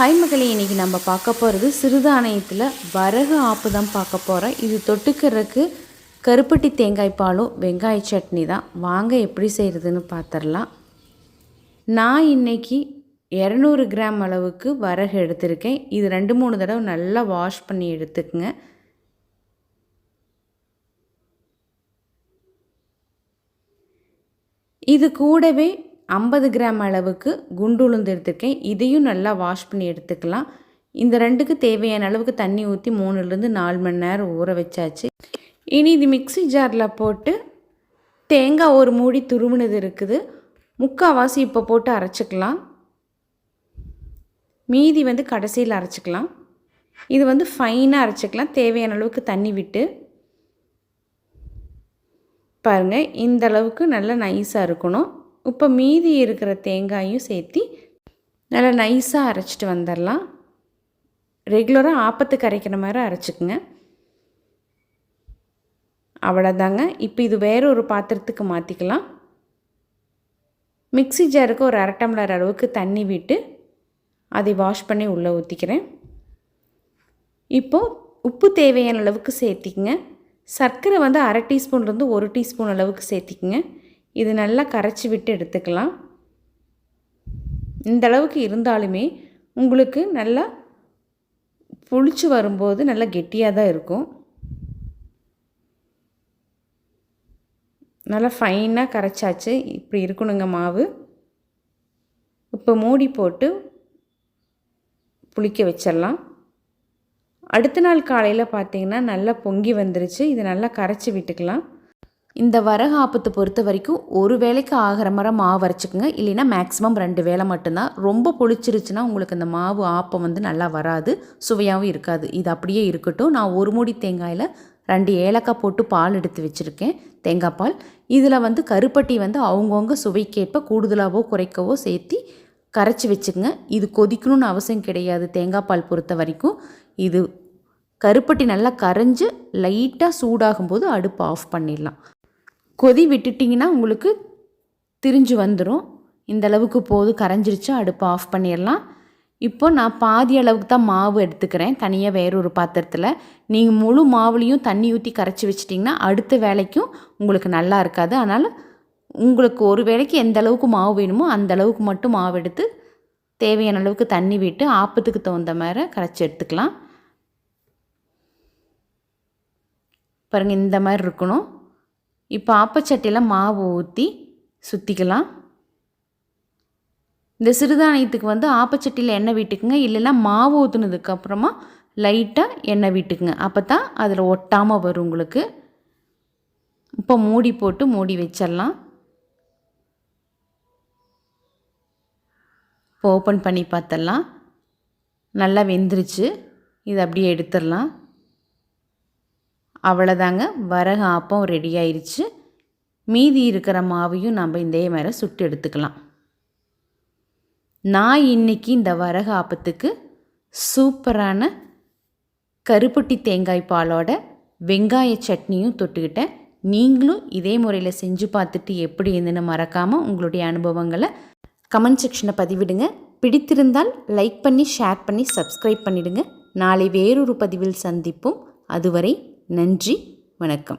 High மகளே இன்றைக்கி நம்ம பார்க்க போகிறது சிறுதானியத்தில் வரகு ஆப்பு தான் பார்க்க போகிறோம் இது தொட்டுக்கிறதுக்கு கருப்பட்டி தேங்காய் பாலும் வெங்காய சட்னி தான். வாங்க எப்படி செய்கிறதுன்னு பார்த்துடலாம் நான் இன்னைக்கு இரநூறு கிராம் அளவுக்கு வரகு எடுத்திருக்கேன். இது ரெண்டு மூணு தடவை நல்லா வாஷ் பண்ணி எடுத்துக்கங்க. இது கூடவே ஐம்பது கிராம் அளவுக்கு குண்டு உளுந்து எடுத்திருக்கேன். இதையும் நல்லா வாஷ் பண்ணி எடுத்துக்கலாம். இந்த ரெண்டுக்கு தேவையான அளவுக்கு தண்ணி ஊற்றி மூணுலேருந்து நாலு மணி நேரம் ஊற வச்சாச்சு. இனி இது மிக்ஸி ஜாரில் போட்டு தேங்காய் ஒரு மூடி துருவினது இருக்குது. முக்கால்வாசி இப்போ போட்டு அரைச்சிக்கலாம். மீதி வந்து கடைசியில் அரைச்சிக்கலாம். இது வந்து ஃபைனாக அரைச்சிக்கலாம். தேவையான அளவுக்கு தண்ணி விட்டு. பாருங்கள் இந்த அளவுக்கு நல்லா நைஸாக இருக்கணும். இப்போ மீதி இருக்கிற தேங்காயும் சேர்த்து நல்லா நைஸாக அரைச்சிட்டு வந்துடலாம். ரெகுலராக ஆப்பத்துக்கு அரைக்கிற மாதிரி அரைச்சிக்குங்க. அவ்வளோதாங்க இப்போ இது வேற ஒரு பாத்திரத்துக்கு மாற்றிக்கலாம் மிக்ஸி ஜாருக்கு ஒரு அரை டம்ளர் அளவுக்கு தண்ணி விட்டு அதை வாஷ் பண்ணி உள்ளே ஊற்றிக்கிறேன் இப்போது உப்பு தேவையான அளவுக்கு சேர்த்திக்கங்க. சர்க்கரை வந்து அரை டீஸ்பூன்லேருந்து ஒரு டீஸ்பூன் அளவுக்கு சேர்த்திக்கங்க. இது நல்லா கரைச்சி விட்டு எடுத்துக்கலாம். இந்த அளவுக்கு இருந்தாலுமே உங்களுக்கு நல்லா புளிச்சு வரும்போது நல்லா கெட்டியாக தான் இருக்கும். நல்லா ஃபைனாக கரைச்சாச்சு. இப்படி இருக்கணுங்க மாவு. இப்போ மூடி போட்டு புளிக்க வச்சிடலாம். அடுத்த நாள் காலையில் பார்த்தீங்கன்னா நல்லா பொங்கி வந்துருச்சு. இது நல்லா கரைச்சி விட்டுக்கலாம். இந்த வரகு ஆப்பத்தை பொறுத்த வரைக்கும் ஒரு வேலைக்கு ஆகிற மாதிரி மாவு அரைச்சிக்கோங்க. இல்லைன்னா மேக்ஸிமம் ரெண்டு வேலை மட்டும்தான். ரொம்ப பொழிச்சிருச்சுன்னா உங்களுக்கு இந்த மாவு ஆப்பம் வந்து நல்லா வராது. சுவையாகவும் இருக்காது. இது அப்படியே இருக்கட்டும். நான் ஒரு மூடி தேங்காயில் ரெண்டு ஏலக்காய் போட்டு பால் எடுத்து வச்சுருக்கேன். தேங்காய் பால். இதில் வந்து கருப்பட்டி வந்து அவங்கவுங்க சுவைக்கேற்ப கூடுதலாகவோ குறைக்கவோ சேர்த்து கரைச்சி வச்சுக்கோங்க. இது கொதிக்கணும்னு அவசியம் கிடையாது. தேங்காய் பால் பொறுத்த வரைக்கும். இது கருப்பட்டி நல்லா கரைஞ்சு லைட்டாக சூடாகும்போது அடுப்பு ஆஃப் பண்ணிடலாம். கொதி விட்டுட்டிங்கன்னா உங்களுக்கு திரிஞ்சு வந்துடும் இந்த அளவுக்கு போது கரைஞ்சிருச்சு அடுப்பு ஆஃப் பண்ணிடலாம். இப்போ நான் பாதி அளவுக்கு தான் மாவு எடுத்துக்கிறேன். தனியாக வேற ஒரு பாத்திரத்தில். நீங்கள் முழு மாவுலேயும் தண்ணி ஊற்றி கரைச்சி வச்சிட்டிங்கன்னா அடுத்த வேலைக்கும் உங்களுக்கு நல்லா இருக்காது. அதனால் உங்களுக்கு ஒரு வேளைக்கு எந்த அளவுக்கு மாவு வேணுமோ அந்த அளவுக்கு மட்டும் மாவு எடுத்து தேவையான அளவுக்கு தண்ணி விட்டு ஆப்பத்துக்கு தகுந்த மாதிரி கரைச்சி எடுத்துக்கலாம். பாருங்கள் இந்த மாதிரி இருக்கணும். இப்போ ஆப்பச்சட்டியில் மாவு ஊற்றி சுற்றிக்கலாம் இந்த சிறுதானியத்துக்கு வந்து ஆப்பச்சட்டியில் எண்ணெய் விட்டுக்குங்க. இல்லைன்னா மாவு ஊற்றுனதுக்கப்புறமா லைட்டாக எண்ணெய் விட்டுக்குங்க. அப்போ தான் அதில் ஒட்டாமல் வரும் உங்களுக்கு. இப்போ மூடி போட்டு மூடி வச்சிடலாம். இப்போ ஓப்பன் பண்ணி பார்த்துடலாம் நல்லா வெந்துருச்சு. இதை அப்படியே எடுத்துடலாம். அவ்வளோதாங்க வரகு ஆப்பம் ரெடி ஆயிடுச்சு மீதி இருக்கிற மாவையும் நம்ம இதே மாதிரி சுட்டு எடுத்துக்கலாம். நான் இன்றைக்கி இந்த வரகு ஆப்பத்துக்கு சூப்பரான கருப்பட்டி தேங்காய் பாலோட வெங்காய சட்னியும் தொட்டுக்கிட்டேன். நீங்களும் இதே முறையில் செஞ்சு பார்த்துட்டு எப்படி இருந்துன்னு மறக்காமல் உங்களுடைய அனுபவங்களை கமெண்ட் செக்ஷனை பதிவிடுங்க. பிடித்திருந்தால் லைக் பண்ணி ஷேர் பண்ணி சப்ஸ்கிரைப் பண்ணிவிடுங்க நாளை வேறொரு பதிவில் சந்திப்போம். அதுவரை நன்றி வணக்கம்.